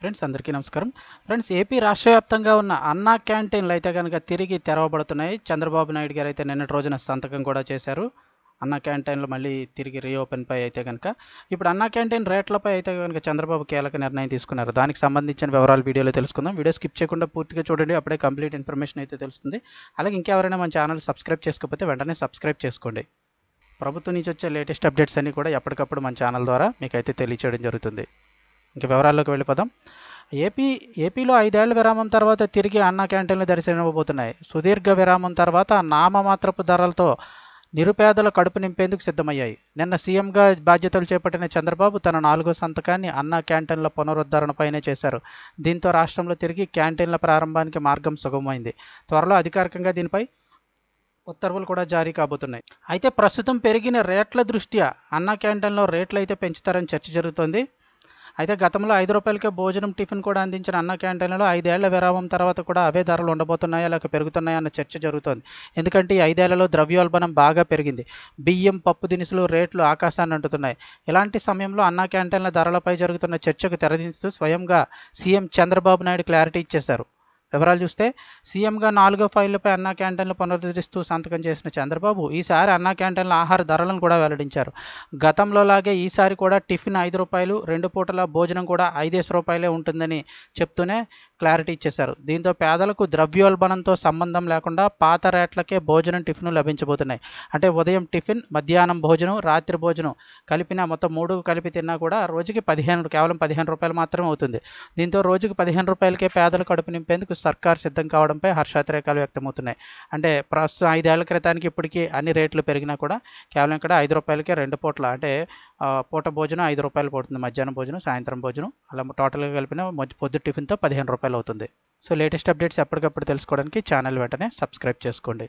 Friends అందరికీ నమస్కారం. Friends AP రాష్ట్ర వ్యాప్తంగా ఉన్న అన్నా క్యాంటీన్లు అయితే కనుక తిరిగి తెరవబడుతున్నాయి. చంద్రబాబు నాయుడు గారు అయితే నిన్నటి రోజున సంతకం కూడా చేశారు. అన్న క్యాంటీన్లు మళ్ళీ తిరిగి రీఓపెన్పై అయితే కనుక ఇప్పుడు అన్నా క్యాంటీన్ రేట్లపై అయితే కనుక చంద్రబాబు కీలక నిర్ణయం తీసుకున్నారు. దానికి సంబంధించిన వివరాలు వీడియోలో తెలుసుకుందాం. వీడియో స్కిప్ చేయకుండా పూర్తిగా చూడండి. అప్పుడే కంప్లీట్ ఇన్ఫర్మేషన్ అయితే తెలుస్తుంది. అలాగే ఇంకెవరైనా మన ఛానల్ సబ్స్క్రైబ్ చేసుకోకపోతే వెంటనే సబ్స్క్రైబ్ చేసుకోండి. ప్రభుత్వం నుంచి వచ్చే లేటెస్ట్ అప్డేట్స్ అన్నీ కూడా ఎప్పటికప్పుడు మన ఛానల్ ద్వారా మీకైతే తెలియచేయడం జరుగుతుంది. ఇంక వివరాల్లోకి వెళ్ళిపోదాం. ఏపీ ఏపీలో ఐదేళ్ళ విరామం తర్వాత తిరిగి అన్నా క్యాంటీన్లు దర్శనమబోతున్నాయి సుదీర్ఘ విరామం తర్వాత నామమాత్రపు ధరలతో నిరుపేదల కడుపు నింపేందుకు సిద్ధమయ్యాయి. నిన్న సీఎంగా బాధ్యతలు చేపట్టిన చంద్రబాబు తన నాలుగో సంతకాన్ని అన్నా క్యాంటీన్ల పునరుద్ధరణపైనే చేశారు. దీంతో రాష్ట్రంలో తిరిగి క్యాంటీన్ల ప్రారంభానికి మార్గం సుగమమైంది. త్వరలో అధికారికంగా దీనిపై ఉత్తర్వులు కూడా జారీ కాబోతున్నాయి. అయితే ప్రస్తుతం పెరిగిన రేట్ల దృష్ట్యా అన్నా క్యాంటీన్లో రేట్లు అయితే పెంచుతారని చర్చ జరుగుతోంది. అయితే గతంలో ఐదు రూపాయలకే భోజనం టిఫిన్ కూడా అందించిన అన్న క్యాంటీన్లలో ఐదేళ్ళ విరామం తర్వాత కూడా అవే ధరలు ఉండబోతున్నాయా లేక పెరుగుతున్నాయా అన్న చర్చ జరుగుతోంది. ఎందుకంటే ఈ ఐదేళ్ళలో ద్రవ్యోల్బణం బాగా పెరిగింది. బియ్యం పప్పు దినుసులు రేట్లు ఆకాశాన్ని అంటుతున్నాయి. ఇలాంటి సమయంలో అన్నా క్యాంటీన్ల ధరలపై జరుగుతున్న చర్చకు తెరదించుతూ స్వయంగా సీఎం చంద్రబాబు నాయుడు క్లారిటీ ఇచ్చేశారు. వివరాలు చూస్తే సీఎంగా నాలుగో ఫైళ్ళపై అన్నా క్యాంటీన్లు పునరుద్ధరిస్తూ సంతకం చేసిన చంద్రబాబు ఈసారి అన్నా క్యాంటీన్ల ఆహార ధరలను కూడా వెల్లడించారు. గతంలో లాగే ఈసారి కూడా టిఫిన్ ఐదు రూపాయలు రెండు పూటల భోజనం కూడా ఐదేసి రూపాయలే ఉంటుందని చెప్తూనే క్లారిటీ ఇచ్చేశారు. దీంతో పేదలకు ద్రవ్యోల్బణంతో సంబంధం లేకుండా పాత రేట్లకే భోజనం టిఫిన్ లభించబోతున్నాయి. అంటే ఉదయం టిఫిన్ మధ్యాహ్నం భోజనం రాత్రి భోజనం కలిపిన మొత్తం మూడు కలిపి తిన్నా కూడా రోజుకి పదిహేను కేవలం పదిహేను రూపాయలు మాత్రమే అవుతుంది. దీంతో రోజుకి పదిహేను రూపాయలకే పేదలు కడుపు నింపేందుకు సర్కార్ సిద్ధం కావడంపై హర్షాతిరేకాలు వ్యక్తమవుతున్నాయి. అంటే ప్రస్తుతం ఐదేళ్ళ క్రితానికి ఇప్పటికీ అన్ని రేట్లు పెరిగినా కూడా కేవలం ఇక్కడ ఐదు రూపాయలకే రెండు పూట్ల అంటే పూట భోజనం ఐదు రూపాయలు పడుతుంది. మధ్యాహ్నం భోజనం సాయంత్రం భోజనం అలా టోటల్గా కలిపిన పొద్దు టిఫిన్తో పదిహేను రూపాయలు అవుతుంది. సో లేటెస్ట్ అప్డేట్స్ ఎప్పటికప్పుడు తెలుసుకోవడానికి ఛానల్ వెంటనే సబ్స్క్రైబ్ చేసుకోండి.